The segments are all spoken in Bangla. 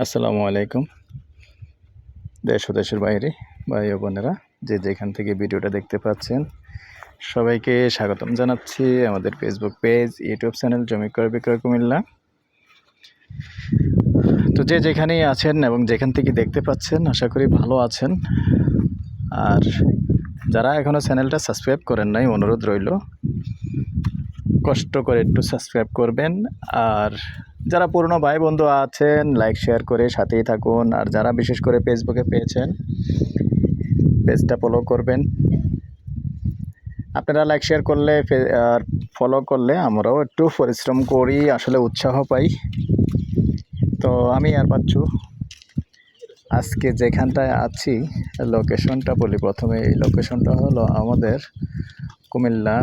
আসসালামু আলাইকুম। দেশ দেশের বাইরে ভাই ও বোনেরা, যে যেখান থেকে ভিডিওটা দেখতে পাচ্ছেন, সবাইকে স্বাগতম জানাচ্ছি আমাদের ফেসবুক পেজ ইউটিউব চ্যানেল জমি ক্রয় বিক্রয় কুমিল্লা। তো যে যেখানেই আছেন এবং যেখান থেকে দেখতে পাচ্ছেন, আশা করি ভালো আছেন। আর যারা এখনও চ্যানেলটা সাবস্ক্রাইব করেন নাই, অনুরোধ রইল কষ্ট করে একটু সাবস্ক্রাইব করবেন। আর যারা পুরনো ভাই বন্ধু আছেন লাইক শেয়ার করে সাথেই থাকুন। আর যারা বিশেষ করে ফেসবুকে পেয়েছেন পেজটা ফলো করবেন। আপনারা লাইক শেয়ার করলে আর ফলো করলে আমরাও একটু পরিশ্রম করি, আসলে উৎসাহ পাই। তো আমি আর পাচ্ছু। আজকে যেখানটায় আছি লোকেশনটা বলি প্রথমে। এই লোকেশনটা হলো আমাদের কুমিল্লা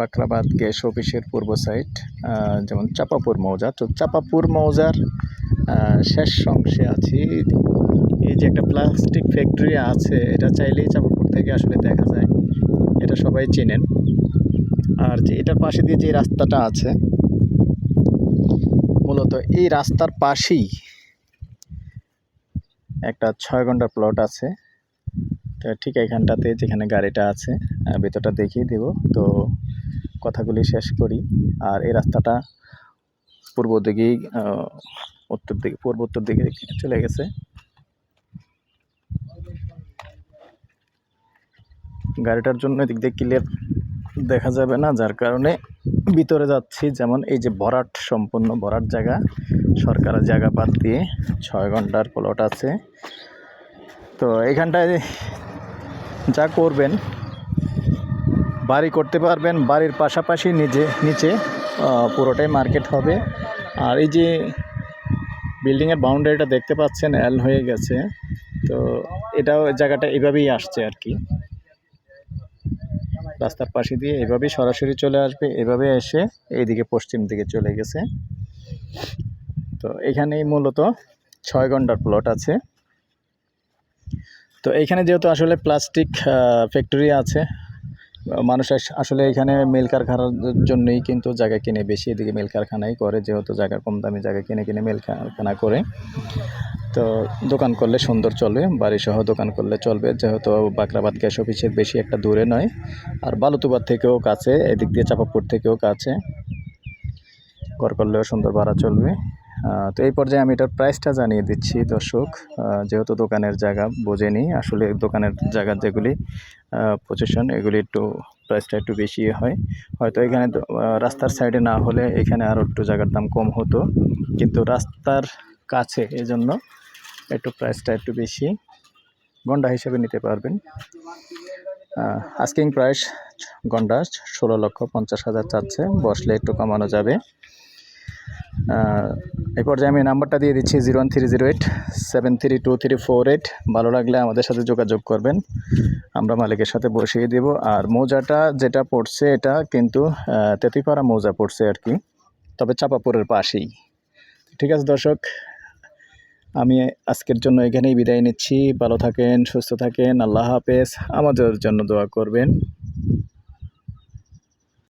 বাকরাবাদ গ্যাস অফিসের পূর্ব সাইড যেমন চাপাপুর মৌজা। তো চাপাপুর মৌজার শেষ অংশে আছি। এই যে একটা প্লাস্টিক ফ্যাক্টরি আছে, এটা চাইলেই চাপাপুর থেকে আসলে দেখা যায়। এটা সবাই চেনেন। আর যে এটার পাশে দিয়ে যে রাস্তাটা আছে, মূলত এই রাস্তার পাশেই একটা ছয় ঘণ্টার প্লট আছে। ঠিক এখানটাতে যেখানে গাড়িটা আছে ভেতরটা দেখিয়ে দেব। তো কথাগুলি শেষ করি। আর এই রাস্তাটা পূর্ব দিকেই উত্তর দিকে, পূর্ব উত্তর দিকে চলে গেছে। গাড়িটার জন্য এদিক দিয়ে ক্লিয়ার দেখা যাবে না, যার কারণে ভিতরে যাচ্ছি। যেমন এই যে ভরাট সম্পূর্ণ, ভরাট জায়গা। সরকারের জায়গা বাদ দিয়ে ছয় ঘণ্টার প্লট আছে। তো এখানটায় যা করবেন বাড়ি করতে পারবেন, বাড়ির পাশাপাশি নিজে, নিচে পুরোটাই মার্কেট হবে। আর এই যে বিল্ডিংয়ের বাউন্ডারিটা দেখতে পাচ্ছেন এল হয়ে গেছে। তো এটাও জায়গাটা এভাবেই আসছে আর কি। রাস্তার পাশে দিয়ে এভাবেই সরাসরি চলে আসবে, এভাবে এসে এইদিকে পশ্চিম দিকে চলে গেছে। তো এখানেই মূলত ছয় ঘণ্টার প্লট আছে। তো এখানে যেহেতু আসলে প্লাস্টিক ফ্যাক্টরি আছে মানুষ আসলে এখানে মিল কারখানার জন্যই কিন্তু জায়গা কিনে বেশি এদিকে মিল কারখানাই করে, যেহেতু জায়গা কম দামি জায়গা কিনে কিনে মিল কারখানা করে। তো দোকান করলে সুন্দর চলবে বাড়িসহ দোকান করলে চলবে, যেহেতু বাকরাবাদ গ্যাস অফিসের বেশি একটা দূরে নয়। আর বালুতুবাদ থেকেও কাছে, এদিক দিয়ে চাপাপুর থেকেও কাছে। কর করলেও সুন্দর ভাড়া চলবে। তো এই পর্যায়ে আমি এটার প্রাইসটা জানিয়ে দিচ্ছি, দর্শক। যেহেতু দোকানের জায়গা বোঝেনি, আসলে দোকানের জায়গা যেগুলি পজিশন এগুলি একটু প্রাইসটা একটু বেশি হয়। হয়তো এখানে রাস্তার সাইডে না হলে এখানে আরও একটু জায়গার দাম কম হতো। কিন্তু রাস্তার কাছে এজন্য একটু প্রাইসটা একটু বেশি গন্ডা হিসেবে নিতে পারবেন। আস্কিং প্রাইস গন্ডা ষোলো লক্ষ পঞ্চাশ হাজার চাচ্ছে, বসলে একটু কমানো যাবে। এই পর্যায়ে আমি নাম্বারটা দিয়ে দিচ্ছি zero one three zero eight seven three two three four eight. ভালো লাগলে আমাদের সাথে যোগাযোগ করবেন। আমরা মালিকের সাথে বসিয়ে দেব। আর মৌজাটা যেটা পড়ছে, এটা কিন্তু তেতিপাড়া মৌজা পড়ছে আর কি, তবে চাপাপুরের পাশেই। ঠিক আছে দর্শক, আমি আজকের জন্য এখানেই বিদায় নিচ্ছি। ভালো থাকেন, সুস্থ থাকেন, আল্লাহ হাফেজ। আমাদের জন্য দোয়া করবেন।